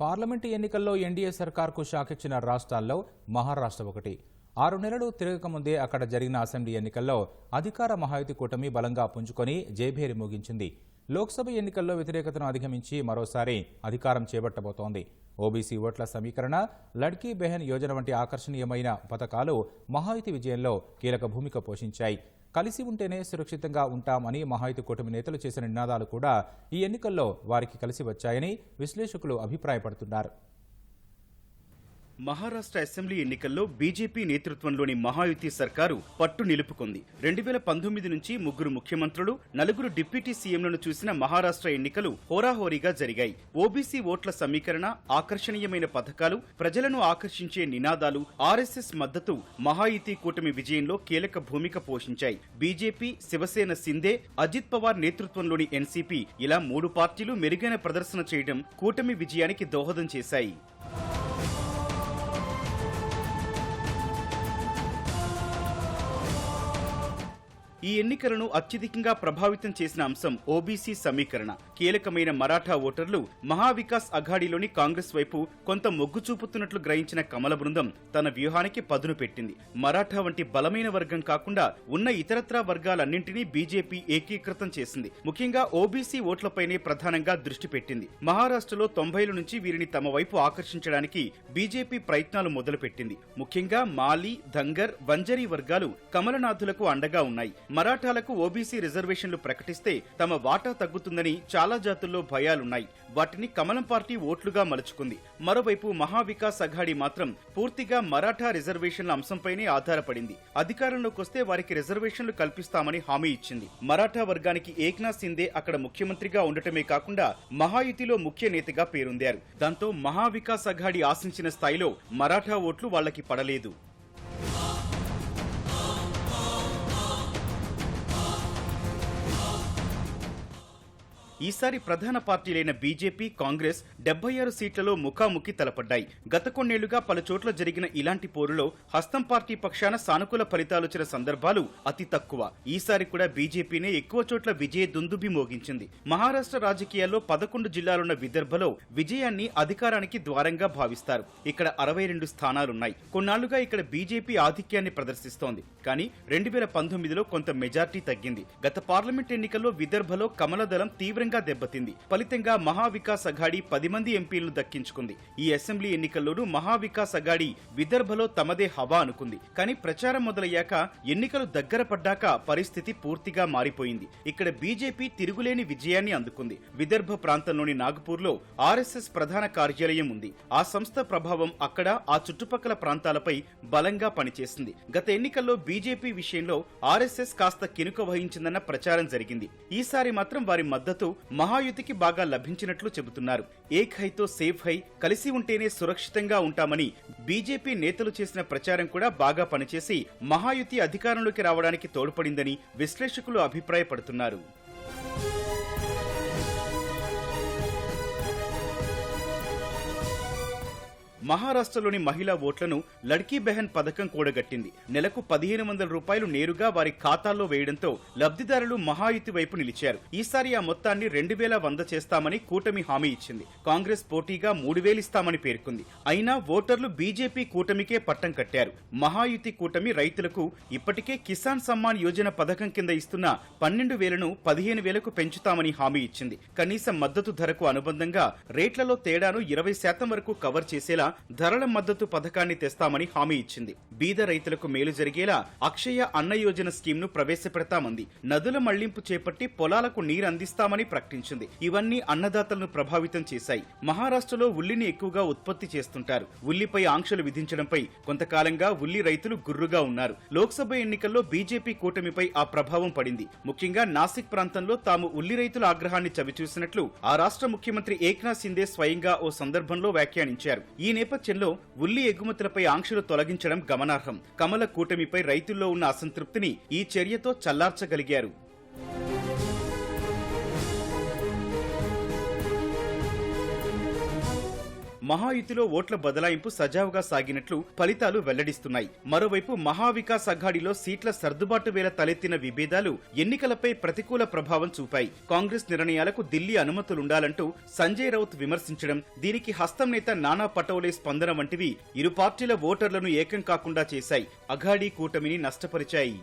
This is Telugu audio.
పార్లమెంటు ఎన్నికల్లో ఎన్డీఏ సర్కార్కు షాకిచ్చిన రాష్ట్రాల్లో మహారాష్ట్ర ఒకటి. ఆరు నెలలు తిరగకముందే అక్కడ జరిగిన అసెంబ్లీ ఎన్నికల్లో అధికార మహాయుతి కూటమి బలంగా పుంజుకొని జేభేరి ముగించింది. లోక్సభ ఎన్నికల్లో వ్యతిరేకతను అధిగమించి మరోసారి అధికారం చేపట్టబోతోంది. ఓబీసీ ఓట్ల సమీకరణ లడ్కీ బెహన్ యోజన వంటి ఆకర్షణీయమైన పథకాలు మహాయుతి విజయంలో కీలక భూమిక పోషించాయి. కలిసి ఉంటేనే సురక్షితంగా ఉంటామని మహాయుతి కూటమి నేతలు చేసిన నినాదాలు కూడా ఈ ఎన్నికల్లో వారికి కలిసి వచ్చాయని విశ్లేషకులు అభిప్రాయపడుతున్నారు. మహారాష్ట్ర అసెంబ్లీ ఎన్నికల్లో బీజేపీ నేతృత్వంలోని మహాయుతి సర్కారు పట్టు నిలుపుకుంది. రెండు వేల పంతొమ్మిది నుంచి ముగ్గురు ముఖ్యమంత్రులు నలుగురు డిప్యూటీ సీఎంలను చూసిన మహారాష్ట్ర ఎన్నికలు హోరాహోరీగా జరిగాయి. ఓబీసీ ఓట్ల సమీకరణ ఆకర్షణీయమైన పథకాలు ప్రజలను ఆకర్షించే నినాదాలు ఆర్ఎస్ఎస్ మద్దతు మహాయుతి కూటమి విజయంలో కీలక భూమిక పోషించాయి. బీజేపీ శివసేన సిందే అజిత్ పవార్ నేతృత్వంలోని ఎన్సీపీ ఇలా మూడు పార్టీలు మెరుగైన ప్రదర్శన చేయడం కూటమి విజయానికి దోహదం చేశాయి. ఈ ఎన్నికలను అత్యధికంగా ప్రభావితం చేసిన అంశం ఓబీసీ సమీకరణ. కీలకమైన మరాఠా ఓటర్లు మహావికాస్ అఘాడీలోని కాంగ్రెస్ వైపు కొంత మొగ్గు చూపుతున్నట్లు గ్రహించిన కమల బృందం తన వ్యూహానికి పదును పెట్టింది. మరాఠా వంటి బలమైన వర్గం కాకుండా ఉన్న ఇతరత్రా వర్గాలన్నింటినీ బీజేపీ ఏకీకృతం చేసింది. ముఖ్యంగా ఓబీసీ ఓట్లపైనే ప్రధానంగా దృష్టి పెట్టింది. మహారాష్ట్రలో తొంభైల నుంచి వీరిని తమ వైపు ఆకర్షించడానికి బీజేపీ ప్రయత్నాలు మొదలుపెట్టింది. ముఖ్యంగా మాలి దంగర్ వంజరీ వర్గాలు కమలనాథులకు అండగా ఉన్నాయి. మరాఠాలకు ఓబీసీ రిజర్వేషన్లు ప్రకటిస్తే తమ వాటా తగ్గుతుందని చాలా జాతుల్లో భయాలున్నాయి. వాటిని కమలం పార్టీ ఓట్లుగా మలుచుకుంది. మరోవైపు మహావికాస్ అఘాడీ మాత్రం పూర్తిగా మరాఠా రిజర్వేషన్ల అంశంపైనే ఆధారపడింది. అధికారంలోకి వస్తే వారికి రిజర్వేషన్లు కల్పిస్తామని హామీ ఇచ్చింది. మరాఠా వర్గానికి ఏక్నాథ్ సిందే అక్కడ ముఖ్యమంత్రిగా ఉండటమే కాకుండా మహాయుతిలో ముఖ్య నేతగా పేరొందారు. దాంతో మహావికాస్ అఘాడీ ఆశించిన స్థాయిలో మరాఠా ఓట్లు వాళ్ళకి పడలేదు. ఈసారి ప్రధాన పార్టీలైన బీజేపీ కాంగ్రెస్ డెబ్బై ఆరు సీట్లలో ముఖాముఖి తలపడ్డాయి. గత కొన్నేళ్ళుగా పలు చోట్ల జరిగిన ఇలాంటి పోరులో హస్తం పార్టీ పక్షాన సానుకూల ఫలితాలొచ్చిన సందర్భాలు అతి తక్కువ. ఈసారి కూడా బీజేపీనే ఎక్కువ చోట్ల విజయ దుందుబి మోగించింది. మహారాష్ట్ర రాజకీయాల్లో పదకొండు జిల్లాలున్న విదర్భలో విజయాన్ని అధికారానికి ద్వారంగా భావిస్తారు. ఇక్కడ అరవై రెండు స్థానాలున్నాయి. కొన్నాళ్ళుగా ఇక్కడ బీజేపీ ఆధిక్యాన్ని ప్రదర్శిస్తోంది. కానీ రెండు వేల పంతొమ్మిదిలో కొంత మెజార్టీ తగ్గింది. గత పార్లమెంట్ ఎన్నికల్లో విదర్భలో కమలదళం తీవ్రంగా దెబ్బతింది. ఫలితంగా మహావికాస్ అఘాడి పది మంది ఎంపీలను దక్కించుకుంది. ఈ అసెంబ్లీ ఎన్నికల్లోనూ మహావికాస్ అఘాడి విదర్భలో తమదే హవా అనుకుంది. కానీ ప్రచారం మొదలయ్యాక ఎన్నికలు దగ్గర పడ్డాక పరిస్థితి పూర్తిగా మారిపోయింది. ఇక్కడ బీజేపీ తిరుగులేని విజయాన్ని అందుకుంది. విదర్భ ప్రాంతంలోని నాగపూర్లో ఆర్ఎస్ఎస్ ప్రధాన కార్యాలయం ఉంది. ఆ సంస్థ ప్రభావం అక్కడ ఆ చుట్టుపక్కల ప్రాంతాలపై బలంగా పనిచేసింది. గత ఎన్నికల్లో బీజేపీ విషయంలో ఆర్ఎస్ఎస్ కాస్త కినుక వహించిందన్న ప్రచారం జరిగింది. ఈసారి మాత్రం వారి మద్దతు మహాయుతికి బాగా లభించినట్లు చెబుతున్నారు. ఏక్ హైతో సేఫ్ హై కలిసి ఉంటేనే సురక్షితంగా ఉంటామని బీజేపీ నేతలు చేసిన ప్రచారం కూడా బాగా పనిచేసి మహాయుతి అధికారంలోకి రావడానికి తోడ్పడిందని విశ్లేషకులు అభిప్రాయపడుతున్నారు. మహారాష్ట్రలోని మహిళా ఓట్లను లడ్కీ బెహన్ పథకం కూడగట్టింది. నెలకు పదిహేను వందల రూపాయలు నేరుగా వారి ఖాతాల్లో వేయడంతో లబ్ధిదారులు మహాయుతి వైపు నిలిచారు. ఈసారి ఆ మొత్తాన్ని రెండు వేల వంద చేస్తామని కూటమి హామీ ఇచ్చింది. కాంగ్రెస్ పోటీగా మూడు వేలిస్తామని పేర్కొంది. అయినా ఓటర్లు బీజేపీ కూటమికే పట్టం కట్టారు. మహాయుతి కూటమి రైతులకు ఇప్పటికే కిసాన్ సమ్మాన్ యోజన పథకం కింద ఇస్తున్న పన్నెండు వేలను పదిహేను వేలకు పెంచుతామని హామీ ఇచ్చింది. కనీస మద్దతు ధరకు అనుబంధంగా రేట్లలో తేడాను ఇరవై శాతం వరకు కవర్ చేసేలా ధరల మద్దతు పథకాన్ని తెస్తామని హామీ ఇచ్చింది. బీద రైతులకు మేలు జరిగేలా అక్షయ అన్న యోజన స్కీమ్ను ప్రవేశపెడతామంది. నదుల మళ్ళింపు చేపట్టి పొలాలకు నీరు అందిస్తామని ప్రకటించింది. ఇవన్నీ అన్నదాతలను ప్రభావితం చేశాయి. మహారాష్ట్రలో ఉల్లిని ఎక్కువగా ఉత్పత్తి చేస్తుంటారు. ఉల్లిపై ఆంక్షలు విధించడంపై కొంతకాలంగా ఉల్లి రైతులు గుర్రుగా ఉన్నారు. లోక్సభ ఎన్నికల్లో బీజేపీ కూటమిపై ఆ ప్రభావం పడింది. ముఖ్యంగా నాసిక్ ప్రాంతంలో తాము ఉల్లి రైతుల ఆగ్రహాన్ని చవిచూసినట్లు ఆ రాష్ట్ర ముఖ్యమంత్రి ఏక్నాథ్ సిందే స్వయంగా ఓ సందర్భంలో వ్యాఖ్యానించారు. ఈ నేపథ్యంలో ఉల్లి ఎగుమతులపై ఆంక్షలు తొలగించడం గమనార్హం. కమల కూటమిపై రైతుల్లో ఉన్న అసంతృప్తిని ఈ చర్యతో చల్లార్చగలిగారు. మహాయుతిలో ఓట్ల బదలాయింపు సజావుగా సాగినట్లు ఫలితాలు వెల్లడిస్తున్నాయి. మరోవైపు మహావికాస్ అఘాడిలో సీట్ల సర్దుబాటు వేళ తలెత్తిన విభేదాలు ఎన్నికలపై ప్రతికూల ప్రభావం చూపాయి. కాంగ్రెస్ నిర్ణయాలకు ఢిల్లీ అనుమతులుండాలంటూ సంజయ్ రౌత్ విమర్శించడం దీనికి హస్తం నేత నానా పటోలే స్పందన వంటివి ఇరు పార్టీల ఓటర్లను ఏకం కాకుండా చేశాయి. అఘాడీ కూటమిని నష్టపరిచాయి.